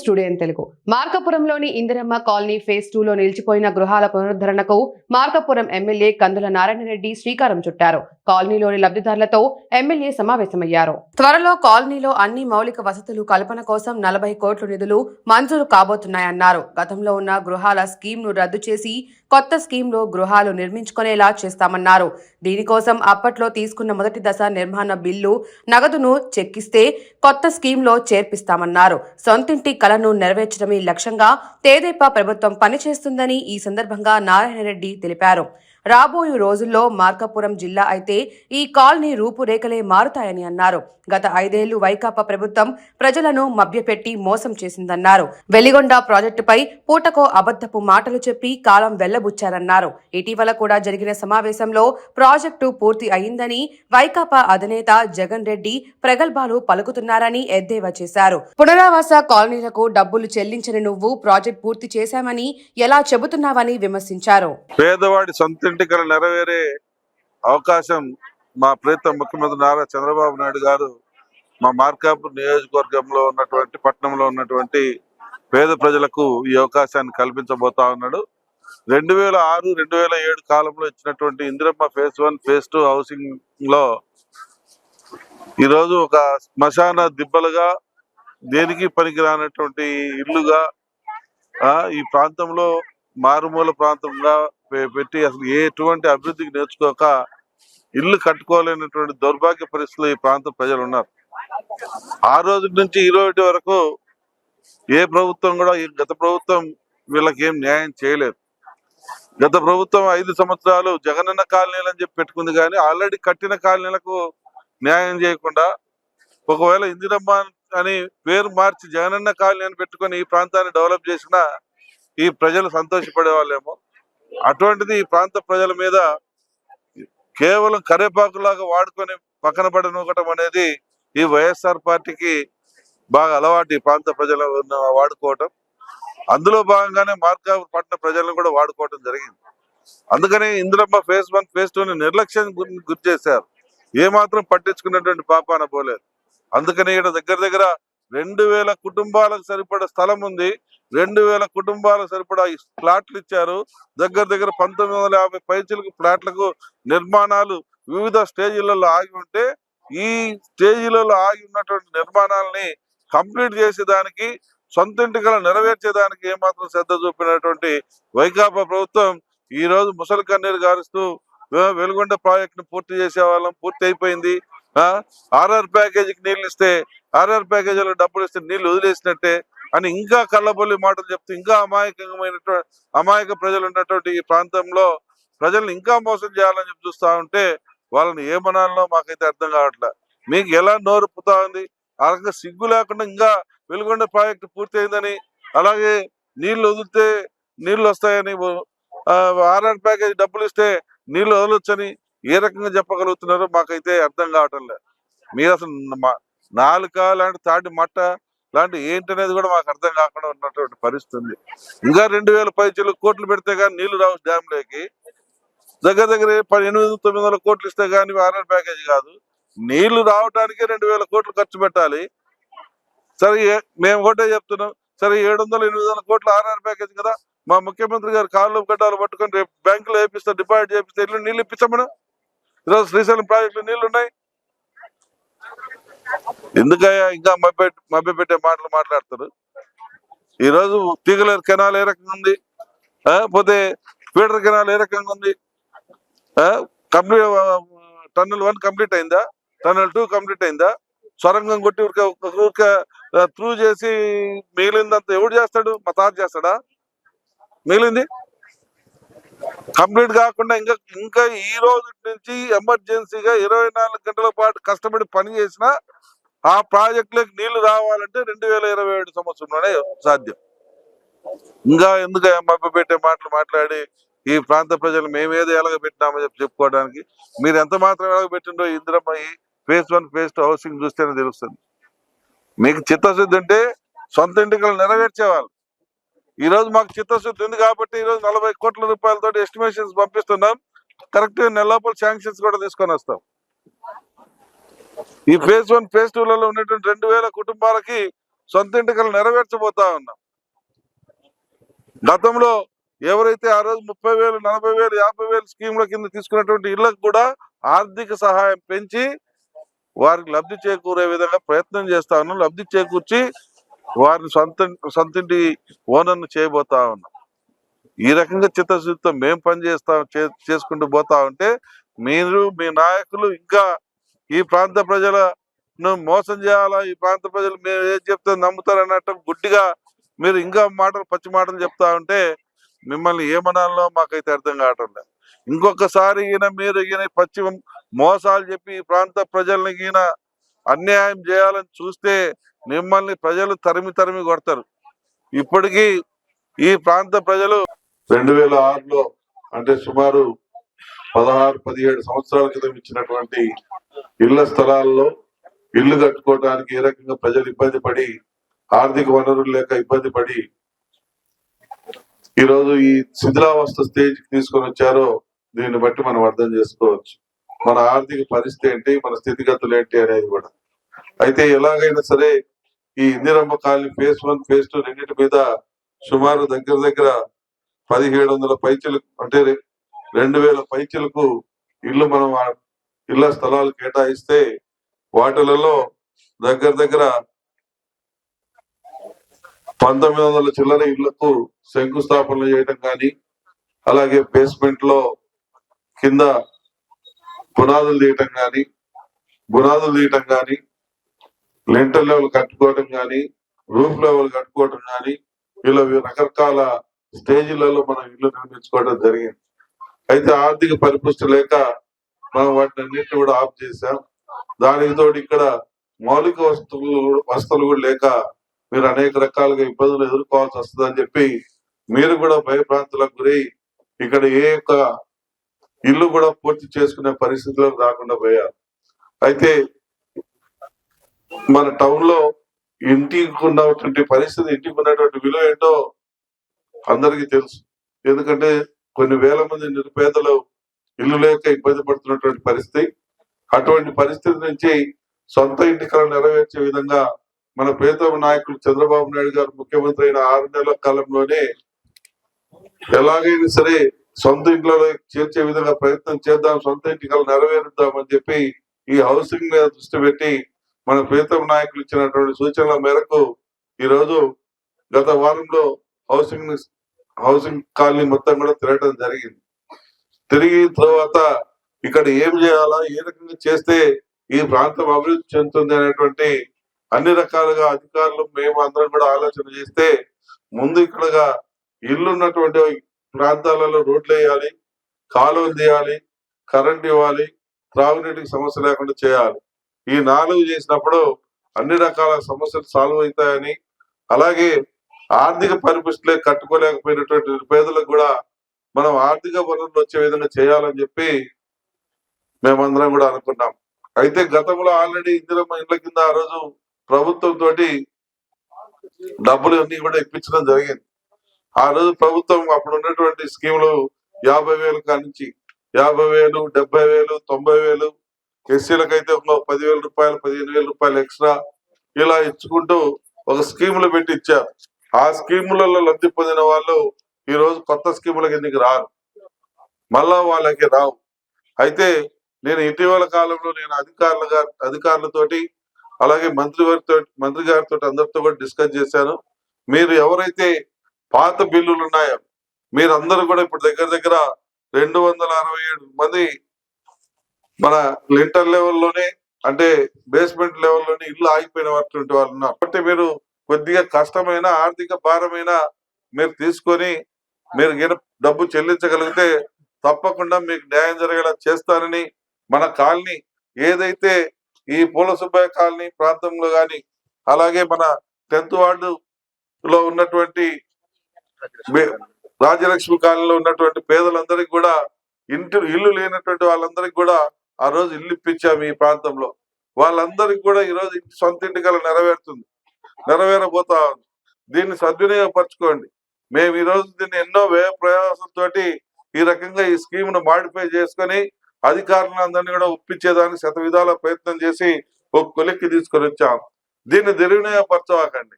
Studio Telugu. మార్కపురంలోని Indiramma colony phase two లో నిలిచిపోయిన గృహాల పునరుద్ధరణకు మార్కపురం ఎమ్మెల్యే కందుల నారాయణరెడ్డి శ్రీకారం చుట్టారు. కాలనీలోని లబ్ధిదారులతో ఎమ్మెల్యే సమావేశమయ్యారు. త్వరలో కాలనీలో అన్ని మౌలిక వసతులు కల్పన కోసం నలభై కోట్ల నిధులు మంజూరు కాబోతున్నాయన్నారు. గతంలో ఉన్న గృహాల స్కీమ్ను రద్దు చేసి కొత్త స్కీమ్లో గృహాలు నిర్మించుకునేలా చేస్తామన్నారు. దీనికోసం అప్పట్లో తీసుకున్న మొదటి దశ నిర్మాణ బిల్లు నగదును చెక్కిస్తే కొత్త స్కీమ్లో చేర్పిస్తామన్నారు. సొంతింటి కలను నెరవేర్చడమే లక్ష్యంగా తేదేపా ప్రభుత్వం పనిచేస్తుందని ఈ సందర్భంగా నారాయణరెడ్డి తెలిపారు. రాబోయే రోజుల్లో మార్కాపురం జిల్లా అయితే ఈ కాలనీ రూపురేఖలే మారుతాయని అన్నారు. గత ఐదేళ్ళు వైకాపా ప్రభుత్వం ప్రజలను మభ్యపెట్టి మోసం చేసిందన్నారు. వెలిగొండ ప్రాజెక్టుపై పూటకో అబద్ధపు మాటలు చెప్పి కాలం వెళ్ళబుచ్చారన్నారు. ఇటీవల కూడా జరిగిన సమావేశంలో ప్రాజెక్టు పూర్తి అయిందని వైకాపా అధినేత జగన్ రెడ్డి ప్రగల్భాలు పలుకుతున్నారని ఎద్దేవా చేశారు. పునరావాస కాలనీలకు డబ్బులు చెల్లించని నువ్వు ప్రాజెక్ట్ పూర్తి చేశామని ఎలా చెబుతున్నావని విమర్శించారు. పేదవాడి సొంతింటి నెరవేరే అవకాశం మా ప్రీత ముఖ్యమంత్రి నారా చంద్రబాబు నాయుడు గారు మా మార్కాపూర్ నియోజకవర్గంలో ఉన్నటువంటి పట్టణంలో ఉన్నటువంటి పేద ప్రజలకు ఈ అవకాశాన్ని కల్పించబోతా ఉన్నాడు. రెండు వేల ఆరు రెండు వేల ఏడు కాలంలో ఇచ్చినటువంటి Indiramma phase one phase two హౌసింగ్లో ఈరోజు ఒక శ్మశాన దిబ్బలుగా దేనికి పనికిరానటువంటి ఇల్లుగా ఆ, ఈ ప్రాంతంలో మారుమూల ప్రాంతంగా పెట్టి అసలు ఏ ఎటువంటి అభివృద్ధికి నేర్చుకోక ఇల్లు కట్టుకోలేనటువంటి దౌర్భాగ్య పరిస్థితులు ఈ ప్రాంత ప్రజలు ఉన్నారు ఆ రోజు నుంచి ఈ రోజు వరకు ఏ ప్రభుత్వం కూడా ఈ గత ప్రభుత్వం వీళ్ళకి ఏం న్యాయం చేయలేదు. గత ప్రభుత్వం ఐదు సంవత్సరాలు జగనన్న కాలనీలు అని చెప్పి పెట్టుకుంది కానీ ఆల్రెడీ కట్టిన కాలనీలకు న్యాయం చేయకుండా ఒకవేళ ఇందిరమ్మ అని పేరు మార్చి జగనన్న కాలనీ అని పెట్టుకొని ఈ ప్రాంతాన్ని డెవలప్ చేసినా ఈ ప్రజలు సంతోషపడే వాళ్ళేమో అటువంటిది ఈ ప్రాంత ప్రజల మీద కేవలం కరేపాకులాగా వాడుకొని పక్కన పడనొకటం అనేది ఈ వైఎస్ఆర్ పార్టీకి బాగా అలవాటు ఈ ప్రాంత ప్రజలు వాడుకోవటం. అందులో భాగంగానే మార్కాపూర్ పట్టణ ప్రజలను కూడా వాడుకోవటం జరిగింది. అందుకని ఇందిరమ్మ ఫేజ్ వన్ ఫేజ్ టూని నిర్లక్ష్యం గురి గురి చేశారు. ఏ మాత్రం పట్టించుకున్నటువంటి పాపాన పోలేదు. అందుకని ఇక్కడ దగ్గర దగ్గర రెండు వేల కుటుంబాలకు సరిపడా స్థలం ఉంది. రెండు వేల కుటుంబాలకు సరిపడా ఫ్లాట్లు ఇచ్చారు. దగ్గర దగ్గర పంతొమ్మిది వందల యాభై పైచలకు ఫ్లాట్లకు నిర్మాణాలు వివిధ స్టేజీలలో ఆగి ఉంటే ఈ స్టేజీలలో ఆగి ఉన్నటువంటి నిర్మాణాలని కంప్లీట్ చేసేదానికి సొంత ఇంటికల నెరవేర్చేదానికి ఏమాత్రం శ్రద్ధ చూపినటువంటి వైకాపా ప్రభుత్వం ఈ రోజు ముసలి కన్నీరు గారుస్తూ వెలుగొండ ప్రాజెక్టును పూర్తి చేసే వాళ్ళం పూర్తి అయిపోయింది ఆర్ఆర్ ప్యాకేజీకి నీళ్ళు ఇస్తే ఆర్ఆర్ ప్యాకేజీలో డబ్బులు ఇస్తే నీళ్ళు వదిలేసినట్టే అని ఇంకా కళ్ళబొల్లి మాటలు చెప్తూ ఇంకా అమాయకమైనటువంటి అమాయక ప్రజలు ఉన్నటువంటి ఈ ప్రాంతంలో ప్రజల్ని ఇంకా మోసం చేయాలని చెప్పి చూస్తా ఉంటే వాళ్ళని ఏమనాలో మాకైతే అర్థం కావట్లే. మీకు ఎలా నోరుపుతా ఉంది? ఆ రకంగా సిగ్గు లేకుండా ఇంకా వెలుగొండ ప్రాజెక్టు పూర్తి అయిందని అలాగే నీళ్ళు వదిలితే నీళ్ళు వస్తాయని ఆర్ఆర్ ప్యాకేజ్ డబ్బులు ఇస్తే నీళ్ళు వదలొచ్చని ఏ రకంగా చెప్పగలుగుతున్నారో మాకైతే అర్థం కావటం లేదు మీరు అసలు మా- నాలుక లాంటి తాటి మట్ట లాంటి ఏంటనేది కూడా మాకు అర్థం కాకుండా ఉన్నటువంటి పరిస్థితి ఉంది ఇంకా రెండు వేల పైచలు కోట్లు పెడితే కానీ నీళ్ళు రావు డ్యాంలోకి దగ్గర దగ్గర పది ఎనిమిది తొమ్మిది వందల కోట్లు ఇస్తే కానీ ఆర్ఆర్ ప్యాకేజ్ కాదు. నీళ్ళు రావడానికి రెండు వేల కోట్లు ఖర్చు పెట్టాలి. సరే మేము ఒకటే చెప్తున్నాం. సరే ఏడు వందల ఎనిమిది వందల కోట్లు ఆర్ఆర్ ప్యాకేజ్ కదా. మా ముఖ్యమంత్రి గారు కాళ్ళు గడ్డాలు పట్టుకొని రేపు బ్యాంకులో వేపిస్తే డిపాజిట్ చేపిస్తే ఇల్లు నీళ్ళు ఇప్పించమను ఈరోజు శ్రీశైలం ప్రాజెక్టులో నీళ్ళు ఉన్నాయి ఎందుకయ్యా ఇంకా మభ్య మభ్య పెట్టే మాటలు మాట్లాడతారు? ఈ రోజు తీగలేరు కెనాల్ ఏ రకంగా ఉంది? ఆ, పోతే పీటర్ కెనాల్ ఏ రకంగా ఉంది? కంప్లీట్ టన్నల్ వన్ కంప్లీట్ అయిందా? టన్నల్ టూ కంప్లీట్ అయిందా? సొరంగం కొట్టి ఊరికే ఊరికే త్రూ చేసి మిగిలిందంతా ఎవడు చేస్తాడు? మా తాత చేస్తాడా? మిగిలింది? కంప్లీట్ కాకుండా ఇంకా ఇంకా ఈ రోజు నుంచి ఎమర్జెన్సీగా ఇరవై నాలుగు గంటల పాటు కష్టపడి పని చేసినా ఆ ప్రాజెక్టులకు నీళ్ళు రావాలంటే రెండు వేల ఇరవై ఏడు సంవత్సరంలోనే సాధ్యం. ఇంకా ఎందుకు మభ్య పెట్టే మాటలు మాట్లాడి ఈ ప్రాంత ప్రజలు మేమేదో ఎలాగ పెట్టినామని చెప్పి చెప్పుకోవడానికి మీరు ఎంత మాత్రం ఎలాగబెట్టిండో ఇందిరమ్మ ఈ phase one phase two housing చూస్తేనే తెలుస్తుంది. మీకు చిత్తశుద్ధి ఉంటే సొంత ఇంటికలు నెరవేర్చేవాళ్ళు. ఈ రోజు మాకు చిత్తశుద్ధి ఉంది కాబట్టి ఈ రోజు నలభై కోట్ల రూపాయలతో ఎస్టిమేషన్స్ పంపిస్తున్నాం. కరెక్ట్ నెల లోపల శాంక్షన్స్ కూడా తీసుకొని వస్తాం. ఈ ఫేజ్ వన్ ఫేజ్ టూలలో ఉన్నటువంటి రెండు వేల కుటుంబాలకి సొంత ఇంటికలు నెరవేర్చబోతా ఉన్నాం. గతంలో ఎవరైతే ఆ రోజు ముప్పై వేలు నలభై వేలు యాభై వేలు స్కీమ్ల కింద తీసుకున్నటువంటి ఇళ్ళకు కూడా ఆర్థిక సహాయం పెంచి వారికి లబ్ధి చేకూరే విధంగా ప్రయత్నం చేస్తా ఉన్నాం. లబ్ధి చేకూర్చి వారిని సొంత సొంతింటి ఓనర్ను చేయబోతా ఉన్నాం. ఈ రకంగా చిత్తశుద్ధితో మేము పనిచేస్తా చే- చేసుకుంటూ పోతా ఉంటే మీరు మీ నాయకులు ఇంకా ఈ ప్రాంత ప్రజలను మోసం చేయాలా? ఈ ప్రాంత ప్రజలు మీరు ఏది చెప్తే నమ్ముతారన్నట్టు గుడ్డిగా మీరు ఇంకా మాటలు పచ్చి మాటలు చెప్తా ఉంటే మిమ్మల్ని ఏమనాలో మాకైతే అర్థం కావటం లేదు. ఇంకొకసారి ఈయన మీరు ఈయన పచ్చి మోసాలు చెప్పి ఈ ప్రాంత ప్రజల్ని ఈయన అన్యాయం చేయాలని చూస్తే మిమ్మల్ని ప్రజలు తరిమి తరిమి కొడతారు. ఇప్పటికీ ఈ ప్రాంత ప్రజలు రెండు వేల ఆరులో అంటే సుమారు పదహారు పదిహేడు సంవత్సరాల క్రితం ఇచ్చినటువంటి ఇళ్ళ స్థలాల్లో ఇల్లు కట్టుకోవడానికి ఏ రకంగా ప్రజలు ఇబ్బంది పడి ఆర్థిక వనరులు లేక ఇబ్బంది పడి ఈ రోజు ఈ శిథిలావస్థ స్టేజ్ తీసుకొని వచ్చారో దీన్ని బట్టి మనం అర్థం చేసుకోవచ్చు. మన ఆర్థిక పరిస్థితి ఏంటి మన స్థితిగతులు ఏంటి అనేది కూడా. అయితే ఎలాగైనా సరే ఈ Indiramma colony phase one phase two రెండింటి మీద సుమారు దగ్గర దగ్గర పదిహేడు వందల పైచలకు అంటే రెండు వేల పైచలకు ఇల్లు మనం ఇళ్ళ స్థలాలు కేటాయిస్తే వాటిలలో దగ్గర దగ్గర పంతొమ్మిది వందల చిల్లర ఇళ్ళకు శంకుస్థాపనలు చేయడం కానీ అలాగే బేస్మెంట్లో కింద పునాదులు తీయటం కానీ బునాదులు తీయటం కానీ లెంటర్ లెవెల్ కట్టుకోవడం కానీ రూఫ్ లెవెల్ కట్టుకోవడం కానీ ఇలా రకరకాల స్టేజీలలో మనం ఇల్లు నిర్మించుకోవడం జరిగింది. అయితే ఆర్థిక పరిపుష్టి లేక మనం వాటిని అన్నింటినీ కూడా ఆఫ్ చేశాం. దానికి తోడు ఇక్కడ మౌలిక వస్తువులు వస్తువులు కూడా లేక మీరు అనేక రకాలుగా ఇబ్బందులు ఎదుర్కోవాల్సి వస్తుందని చెప్పి మీరు కూడా భయభ్రాంతులకు గురై ఇక్కడ ఏ యొక్క ఇల్లు కూడా పూర్తి చేసుకునే పరిస్థితులకు రాకుండా పోయారు. అయితే మన టౌన్లో ఇంటికి ఉన్నటువంటి పరిస్థితి ఇంటికి ఉన్నటువంటి విలువ ఏంటో అందరికీ తెలుసు. ఎందుకంటే కొన్ని వేల మంది నిరుపేదలు ఇల్లు లేక ఇబ్బంది పడుతున్నటువంటి పరిస్థితి. అటువంటి పరిస్థితి నుంచి సొంత ఇంటి కళ నెరవేర్చే విధంగా మన ప్రియతమ నాయకులు చంద్రబాబు నాయుడు గారు ముఖ్యమంత్రి అయిన ఆరు నెలల కాలంలోనే ఎలాగైనా సరే సొంత ఇంట్లో చేర్చే విధంగా ప్రయత్నం చేద్దాం సొంత ఇంటి కళ నెరవేరుద్దాం అని చెప్పి ఈ హౌసింగ్ మీద దృష్టి పెట్టి మన ప్రియతమ నాయకులు ఇచ్చినటువంటి సూచనల మేరకు ఈ రోజు గత వారంలో హౌసింగ్ హౌసింగ్ కాలనీ మొత్తం కూడా తిరగడం జరిగింది. తిరిగి తర్వాత ఇక్కడ ఏం చేయాలా ఏ రకంగా చేస్తే ఈ ప్రాంతం అభివృద్ధి చెందుతుంది అనేటువంటి అన్ని రకాలుగా అధికారులు మేము అందరం కూడా ఆలోచన చేస్తే ముందు ఇక్కడగా ఇల్లు ఉన్నటువంటి ప్రాంతాలలో రోడ్లు వేయాలి కాలువలు తీయాలి కరెంట్ ఇవ్వాలి త్రాగునీటికి సమస్య లేకుండా చేయాలి. ఈ నాలుగు చేసినప్పుడు అన్ని రకాల సమస్యలు సాల్వ్ అవుతాయని అలాగే ఆర్థిక పరిపుష్టిలే కట్టుకోలేకపోయినటువంటి పేదలకు కూడా మనం ఆర్థిక వనరులు వచ్చే విధంగా చేయాలని చెప్పి మేమందరం కూడా అనుకున్నాం. అయితే గతంలో ఆల్రెడీ ఇందిరమ్మ ఇండ్ల కింద ఆ రోజు ప్రభుత్వం తోటి డబ్బులు అన్ని కూడా ఇప్పించడం జరిగింది. ఆ రోజు ప్రభుత్వం అప్పుడు ఉన్నటువంటి స్కీములు యాభై వేలు కానించి యాభై వేలు డెబ్బై వేలు తొంభై వేలు ఎస్సీలకైతే ఒక పదివేల రూపాయలు పదిహేను వేల రూపాయలు ఎక్స్ట్రా ఇలా ఇచ్చుకుంటూ ఒక స్కీములు పెట్టి ఇచ్చారు. ఆ స్కీములలో లబ్ధి పొందిన వాళ్ళు ఈ రోజు కొత్త స్కీముల కిందకి రారు. మళ్ళా వాళ్ళకి రావు. అయితే నేను ఇటీవల కాలంలో నేను అధికారుల గారి అధికారులతోటి అలాగే మంత్రి వారితో మంత్రి గారితో అందరితో కూడా డిస్కస్ చేశాను. మీరు ఎవరైతే పాత బిల్లులు ఉన్నాయో మీరందరూ కూడా ఇప్పుడు దగ్గర దగ్గర రెండు వందల అరవై ఏడు మంది మన లింటర్ లెవెల్లోనే అంటే బేస్మెంట్ లెవెల్లోనే ఇల్లు ఆగిపోయినటువంటి వాళ్ళు ఉన్నారు. కాబట్టి మీరు కొద్దిగా కష్టమైన ఆర్థిక భారమైన మీరు తీసుకొని మీరు గిన డబ్బు చెల్లించగలిగితే తప్పకుండా మీకు న్యాయం జరిగేలా చేస్తానని మన కాలనీ ఏదైతే ఈ పూల సుబ్బయ్య కాలనీ ప్రాంతంలో కానీ అలాగే మన టెన్త్ వార్డు లో ఉన్నటువంటి రాజలక్ష్మి కాలనీలో ఉన్నటువంటి పేదలందరికీ కూడా ఇంటి ఇల్లు లేనటువంటి వాళ్ళందరికీ కూడా ఆ రోజు ఇల్లు ఇప్పించాము ఈ ప్రాంతంలో. వాళ్ళందరికీ కూడా ఈ రోజు సొంత ఇంటి కల నెరవేరుతుంది. నెరవేరబోతా ఉంది. దీన్ని సద్వినియోగపరచుకోండి. మేము ఈ రోజు దీన్ని ఎన్నో వ్యయ ప్రయాసంతో ఈ రకంగా ఈ స్కీమ్ను మాడిఫై చేసుకొని అధికారులందరినీ కూడా ఒప్పించేదానికి శత విధాల ప్రయత్నం చేసి ఒక కొలిక్కి తీసుకొని వచ్చాం దీన్ని దుర్వినియోగపరచవాకండి.